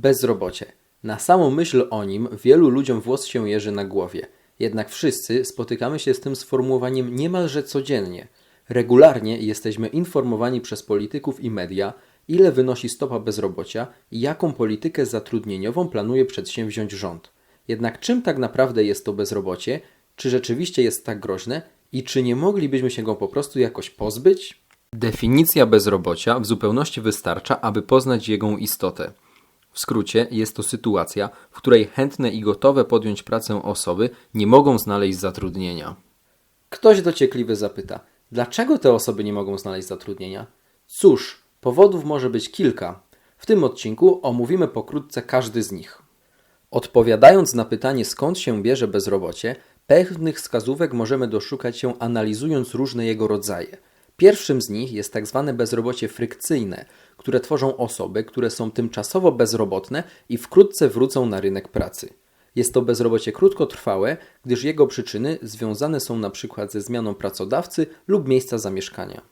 Bezrobocie. Na samą myśl o nim wielu ludziom włos się jeży na głowie. Jednak wszyscy spotykamy się z tym sformułowaniem niemalże codziennie. Regularnie jesteśmy informowani przez polityków i media, ile wynosi stopa bezrobocia i jaką politykę zatrudnieniową planuje przedsięwziąć rząd. Jednak czym tak naprawdę jest to bezrobocie? Czy rzeczywiście jest tak groźne? I czy nie moglibyśmy się go po prostu jakoś pozbyć? Definicja bezrobocia w zupełności wystarcza, aby poznać jego istotę. W skrócie jest to sytuacja, w której chętne i gotowe podjąć pracę osoby nie mogą znaleźć zatrudnienia. Ktoś dociekliwy zapyta, dlaczego te osoby nie mogą znaleźć zatrudnienia? Cóż, powodów może być kilka. W tym odcinku omówimy pokrótce każdy z nich. Odpowiadając na pytanie, skąd się bierze bezrobocie, pewnych wskazówek możemy doszukać się analizując różne jego rodzaje. Pierwszym z nich jest tak zwane bezrobocie frykcyjne, które tworzą osoby, które są tymczasowo bezrobotne i wkrótce wrócą na rynek pracy. Jest to bezrobocie krótkotrwałe, gdyż jego przyczyny związane są przykład ze zmianą pracodawcy lub miejsca zamieszkania.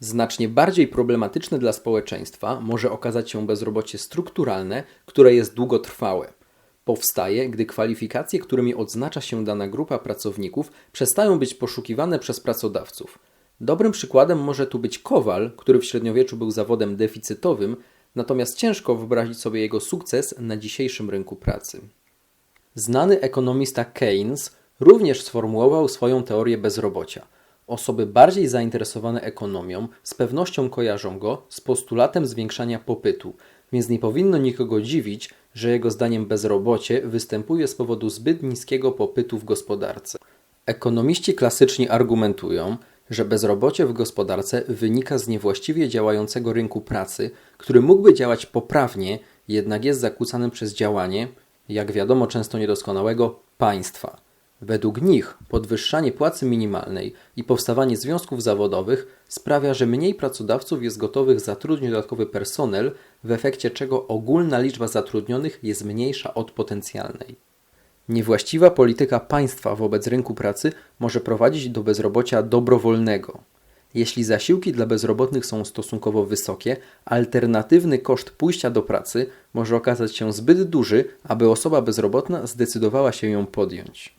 Znacznie bardziej problematyczne dla społeczeństwa może okazać się bezrobocie strukturalne, które jest długotrwałe. Powstaje, gdy kwalifikacje, którymi odznacza się dana grupa pracowników, przestają być poszukiwane przez pracodawców. Dobrym przykładem może tu być kowal, który w średniowieczu był zawodem deficytowym, natomiast ciężko wyobrazić sobie jego sukces na dzisiejszym rynku pracy. Znany ekonomista Keynes również sformułował swoją teorię bezrobocia. Osoby bardziej zainteresowane ekonomią z pewnością kojarzą go z postulatem zwiększania popytu, więc nie powinno nikogo dziwić, że jego zdaniem bezrobocie występuje z powodu zbyt niskiego popytu w gospodarce. Ekonomiści klasyczni argumentują, że bezrobocie w gospodarce wynika z niewłaściwie działającego rynku pracy, który mógłby działać poprawnie, jednak jest zakłócany przez działanie, jak wiadomo często niedoskonałego, państwa. Według nich podwyższanie płacy minimalnej i powstawanie związków zawodowych sprawia, że mniej pracodawców jest gotowych zatrudnić dodatkowy personel, w efekcie czego ogólna liczba zatrudnionych jest mniejsza od potencjalnej. Niewłaściwa polityka państwa wobec rynku pracy może prowadzić do bezrobocia dobrowolnego. Jeśli zasiłki dla bezrobotnych są stosunkowo wysokie, alternatywny koszt pójścia do pracy może okazać się zbyt duży, aby osoba bezrobotna zdecydowała się ją podjąć.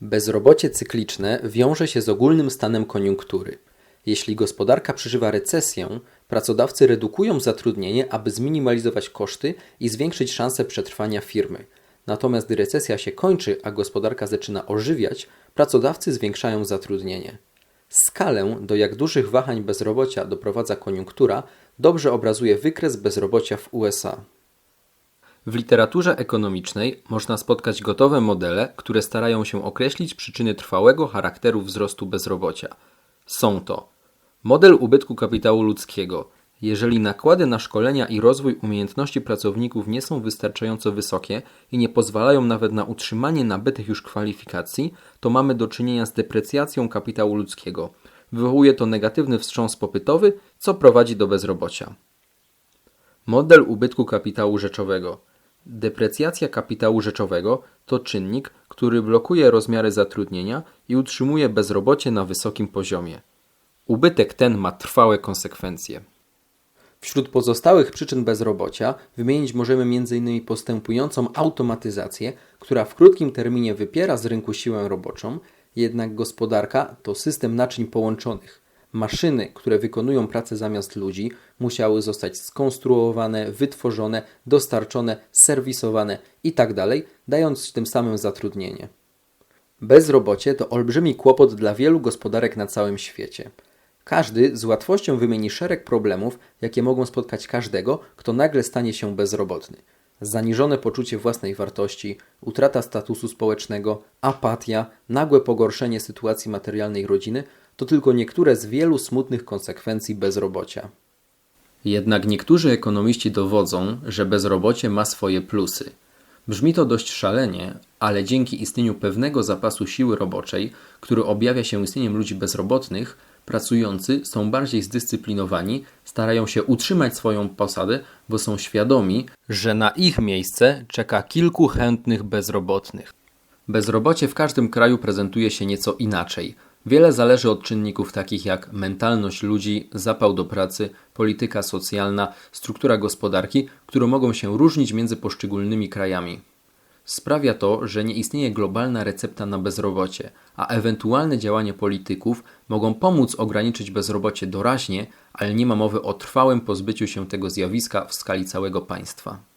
Bezrobocie cykliczne wiąże się z ogólnym stanem koniunktury. Jeśli gospodarka przeżywa recesję, pracodawcy redukują zatrudnienie, aby zminimalizować koszty i zwiększyć szanse przetrwania firmy. Natomiast gdy recesja się kończy, a gospodarka zaczyna ożywiać, pracodawcy zwiększają zatrudnienie. Skalę, do jak dużych wahań bezrobocia doprowadza koniunktura, dobrze obrazuje wykres bezrobocia w USA. W literaturze ekonomicznej można spotkać gotowe modele, które starają się określić przyczyny trwałego charakteru wzrostu bezrobocia. Są to model ubytku kapitału ludzkiego. Jeżeli nakłady na szkolenia i rozwój umiejętności pracowników nie są wystarczająco wysokie i nie pozwalają nawet na utrzymanie nabytych już kwalifikacji, to mamy do czynienia z deprecjacją kapitału ludzkiego. Wywołuje to negatywny wstrząs popytowy, co prowadzi do bezrobocia. Model ubytku kapitału rzeczowego. Deprecjacja kapitału rzeczowego to czynnik, który blokuje rozmiary zatrudnienia i utrzymuje bezrobocie na wysokim poziomie. Ubytek ten ma trwałe konsekwencje. Wśród pozostałych przyczyn bezrobocia wymienić możemy m.in. postępującą automatyzację, która w krótkim terminie wypiera z rynku siłę roboczą, jednak gospodarka to system naczyń połączonych. Maszyny, które wykonują pracę zamiast ludzi, musiały zostać skonstruowane, wytworzone, dostarczone, serwisowane itd., dając tym samym zatrudnienie. Bezrobocie to olbrzymi kłopot dla wielu gospodarek na całym świecie. Każdy z łatwością wymieni szereg problemów, jakie mogą spotkać każdego, kto nagle stanie się bezrobotny. Zaniżone poczucie własnej wartości, utrata statusu społecznego, apatia, nagłe pogorszenie sytuacji materialnej rodziny to tylko niektóre z wielu smutnych konsekwencji bezrobocia. Jednak niektórzy ekonomiści dowodzą, że bezrobocie ma swoje plusy. Brzmi to dość szalenie, ale dzięki istnieniu pewnego zapasu siły roboczej, który objawia się istnieniem ludzi bezrobotnych, pracujący są bardziej zdyscyplinowani, starają się utrzymać swoją posadę, bo są świadomi, że na ich miejsce czeka kilku chętnych bezrobotnych. Bezrobocie w każdym kraju prezentuje się nieco inaczej. Wiele zależy od czynników takich jak mentalność ludzi, zapał do pracy, polityka socjalna, struktura gospodarki, które mogą się różnić między poszczególnymi krajami. Sprawia to, że nie istnieje globalna recepta na bezrobocie, a ewentualne działania polityków mogą pomóc ograniczyć bezrobocie doraźnie, ale nie ma mowy o trwałym pozbyciu się tego zjawiska w skali całego państwa.